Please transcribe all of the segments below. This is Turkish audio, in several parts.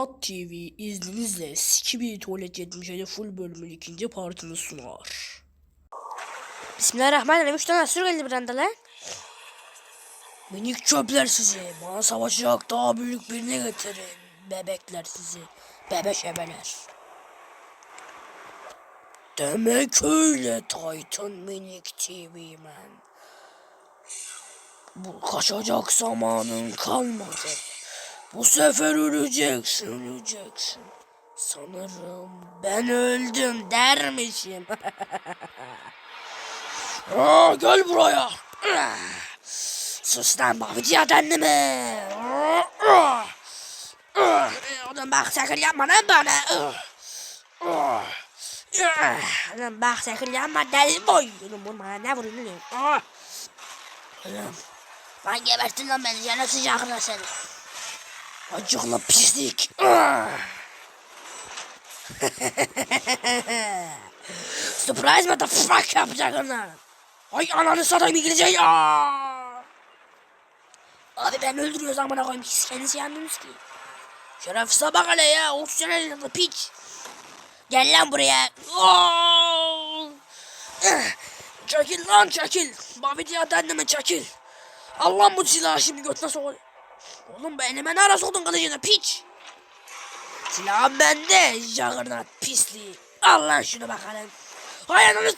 At TV izninizle Skibidi Tuvalet 77 full bölümün ikinci partını sunar. Bismillahirrahmanirrahim. Üç tane sür geldi bir lan. Minik çöpler sizi. Bana savaşacak daha büyük birini getirin. Bebekler sizi. Bebek ebeler. Demek öyle Titan Minik TV man. Bu kaçacak zamanın kalmadı. Bu sefer öleceksin, öleceksin. Sanırım ben öldüm dermişim. Aa, gel buraya. Sus lan bakıcı adamı. Oğlum bak sakın yapma lan bana. Oğlum bak sakın yapma deli boy. Oğlum vurma lan ne vuruyorsun oğlum? Oğlum. Lan gebertin lan beni yana sıcakına seni. Acıkla pislik. Surprise motherfucker yapacaksın lan. Ay ananı satayım İngilizce ya. Abi ben öldürüyoruz amına koyayım. Siz kendisi yandınız ki. Şerefsize bak hele ya. 30 sene yılında piç. Gel lan buraya. Oo! Eh, Çekil lan çekil. Mavi diye anneme çekil. Allah bu silahı şimdi götüne sok. Oğlum be elime ara soktun kılıcını piç. Silahım bende. Juggernaut pisliği. Al lan şunu bakalım. Hay ananı.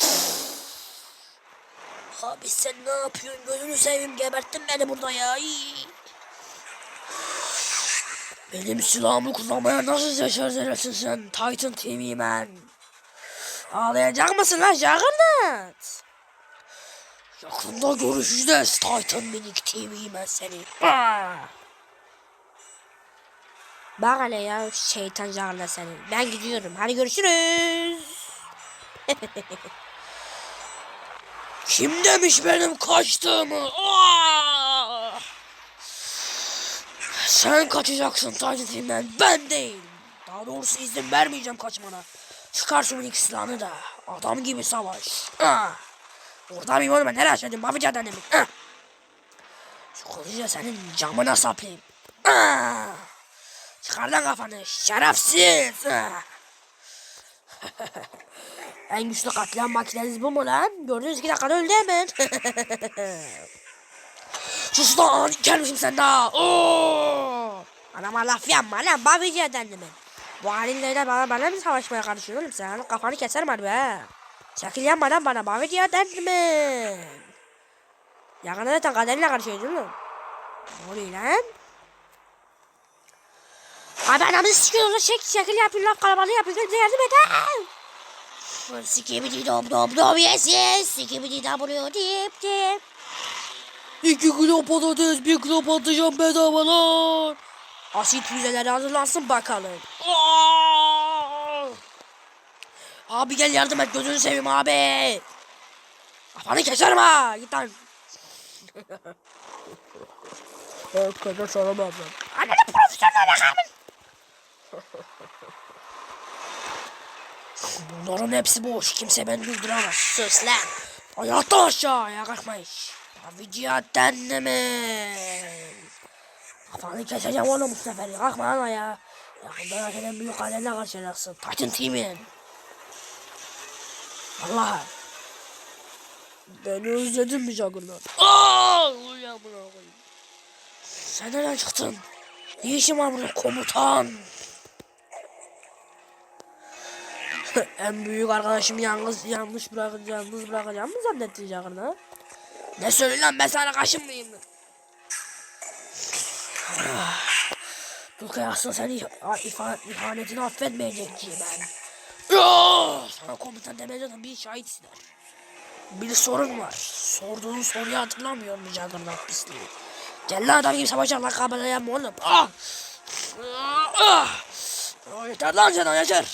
Abi sen ne yapıyorsun? Gözünü seveyim geberttin beni burada ya. Benim silahımı kullanmaya nasıl cesaret edersin sen? Titan TV man. Ağlayacak mısın lan Juggernaut? Yakında görüşeceğiz Titan Minik TV man seni. Bak hele ya şeytan canına senin. Ben gidiyorum. Hadi görüşürüz. Kim demiş benim kaçtığımı? Ah! Sen kaçacaksın Titan ben değil. Daha doğrusu izin vermeyeceğim kaçmana. Çıkar şu minik silahını da. Adam gibi savaş. Ah! Mıyım oğlum ben nereye açadım? Mafica annemi. Ah! Şu kılıcı senin camına saplayayım. Çıkar lan kafanı şerefsiz. En güçlü katliam makineniz bu mu lan? Gördüğünüz iki dakikada öldü hemen. Sus lan gelmişim sen daha. Oo! Anama laf yapma lan. Babici edendim Bu halinle bana, bana mı savaşmaya karışıyorsun oğlum sen? Kafanı keserim harbi ha. Şekil yapma lan bana. Babici edendim Yakında zaten kaderinle karışıyorsun oğlum. Ne oluyor lan? Abi anamızı sikiyorlar. Şek, şekil yapıyor. Laf kalabalığı yapıyor. Bize yardım et. Sikibidi dom dom dom yes yes. Sikibidi w dip dip. İki kilo patates, bir kilo patlıcan bedava lan. Asit füzeleri hazırlansın bakalım. Aa! Abi gel yardım et gözünü seveyim abi. Kafanı keserim ha. Git lan. Hakikaten sana ben. Ananı profesyonel rakamın. Bunların hepsi boş. Kimse beni durduramaz. Sus lan. Hayatta aşağıya kalkmayış. Aviciyat dennemin. Kafanı keseceğim oğlum bu sefer. Kalkma lan ya. Yakında senin büyük kaderine karşılayacaksın. Titan Team'in. Allah. Beni özledin mi? Aaa! Buna koyayım. Sen nereden çıktın? Ne işin var burada komutan? en büyük arkadaşımı yalnız yanlış bırakacağım, yalnız bırakacağım mı zannettin Juggernaut? Ne söylüyorsun lan ben sana kaşın mıyım? Dulkay aslında seni ifa, ihanetini affetmeyecek ki ben. Sana komutan demeyeceğim bir şahit ister. Bir sorun var. Sorduğun soruyu hatırlamıyor mu Juggernaut pisliği? Gel lan adam gibi savaşacak lan kabile yapma oğlum. Ah! Ah! Ah! Yeter lan sana yeter.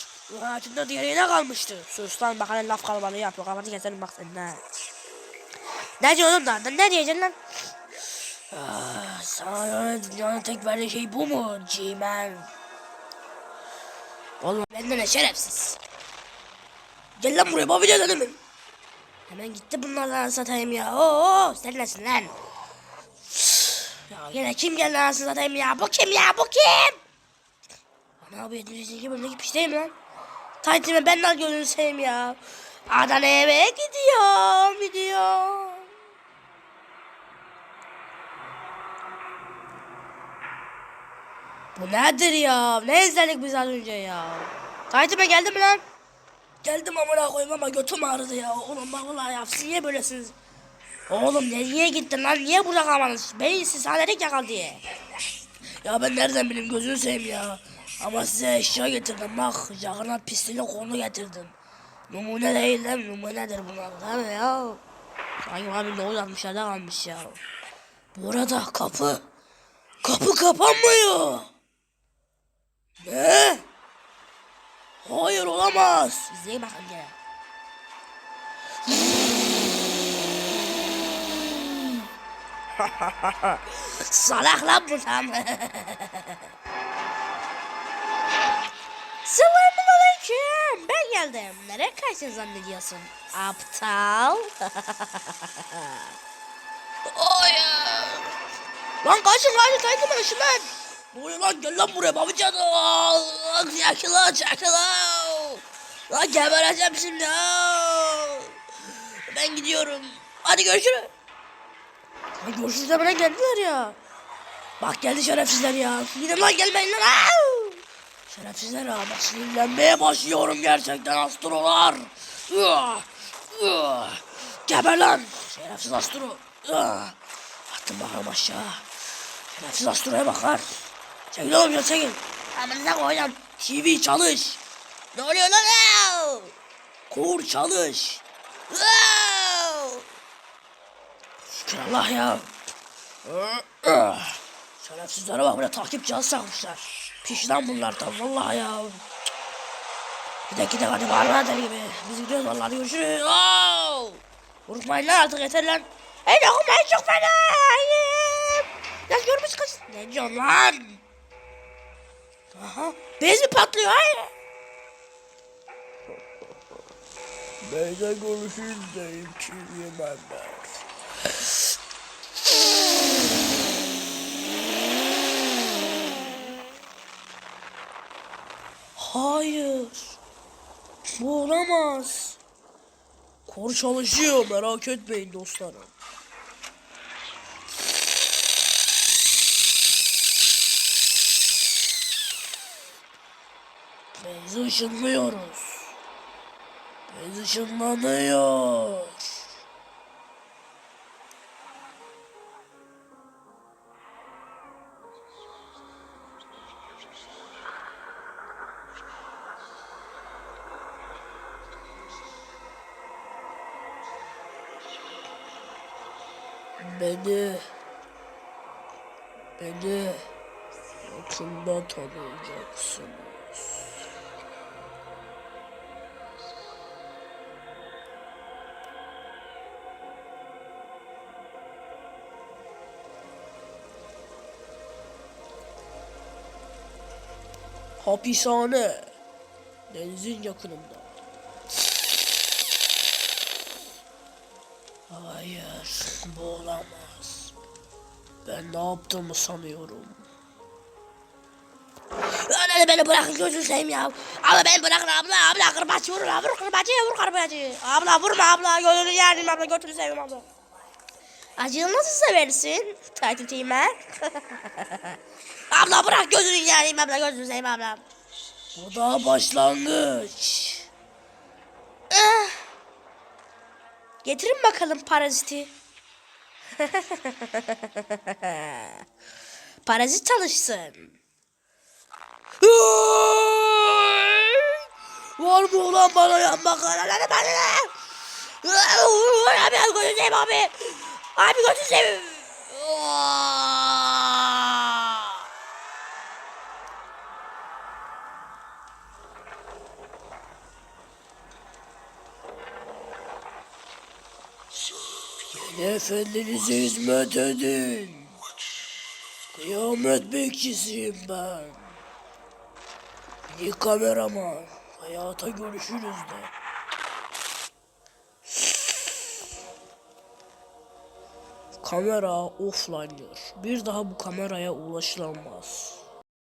Hayatında diğerine kalmıştı. Sus lan bak hani laf kalabalığı yapıyor. Kafanı keserim bak senin ha. Ne diyorsun oğlum lan? Ne diyeceksin lan? Ah, sana dünyanın tek verdiği şey bu mu G-Man? Oğlum benden şerefsiz. Gel lan buraya babacan adamım. Hemen gitti bunlarla satayım ya. Oo sen nesin lan? Ya yine kim geldi anasını satayım ya? Bu kim ya? Bu kim? Abi 702 bölümdeki mi lan? Taytime ben de gözünü seveyim ya. Adana'ya eve gidiyorum, gidiyorum. Bu nedir ya? Ne izledik biz az önce ya? Taytime geldi mi lan? Geldim amına koyayım ama götüm ağrıdı ya. Oğlum bak vallahi ya siz niye böylesiniz? Oğlum nereye gittin lan? Niye burada kalmadınız? Beni siz hanelik yakal diye. Ya ben nereden bileyim gözünü seveyim ya. Ama size eşya getirdim bak. Juggernaut pisliğinin kolunu getirdim. Numune değil lan numunedir bunlar değil mi ya? Sanki abi ne uzatmışlarda kalmış ya. Bu arada kapı. Kapı kapanmıyor. Ne? Hayır olamaz. İzleyin bakın gene. Salak lan bu tam. Selamünaleyküm. Ben geldim. Nereye kaçtın zannediyorsun? Aptal. Hayır. Lan kaçın kaçın kaçın ben şundan. Ne oluyor lan gel lan buraya babacan. Çakıla çakıla. Lan gebereceğim şimdi. Ben gidiyorum. Hadi görüşürüz. Lan görüşürüz demene geldiler ya. Bak geldi şerefsizler ya. Gidin lan gelmeyin lan. Şerefsizler ha. Bak sinirlenmeye başlıyorum gerçekten astrolar. Geber lan. Şerefsiz astro. Attım bakalım aşağı. Şerefsiz astroya bakar. Çekil oğlum ya çekil. Ne koyacağım. TV çalış. Ne oluyor lan? Kur çalış. Şükür Allah ya. Şerefsizlere bak böyle takip cihazı takmışlar. Pişman bunlar tam vallahi ya. Gidek gidek hadi bağırma deli gibi. Biz gidiyoruz vallahi görüşürüz. Oo! Vurmayın lan artık yeter lan. Hey dokunmayın çok fena. Lan görmüş kız. Ne diyorsun lan? Aha. Bez mi patlıyor? Hayır. Konuşayım deyim kim yemem ben. Hayır. Bu olamaz. Kor çalışıyor merak etmeyin dostlarım. Beyzi ışınlıyoruz. Beyzi ışınlanıyor. Beni Beni yakında tanıyacaksınız. Hapishane denizin yakınında. Hayır, bu olamaz. Ben ne yaptığımı sanıyorum. Öyle beni bırakın gözünü seveyim ya. Abla beni bırakın abla abla kırbaçı vur abla vur kırbacıya vur kırbacı. Abla vurma abla gözünü yerim abla götünü seveyim abla. Acıyı nasıl seversin? Tatitime. abla bırak gözünü yerim abla gözünü seveyim abla. Bu daha başlangıç. Ah. Getirin bakalım paraziti. Parazit çalışsın. Var mı ulan bana yanmak? Hadi. Abi gözünü seveyim abi. Abi gözünü seveyim. Yeni efendinize hizmet edin. Kıyamet bekçisiyim ben. İyi kameraman. Hayata görüşürüz de. Kamera offline'lıyor. Bir daha bu kameraya ulaşılamaz.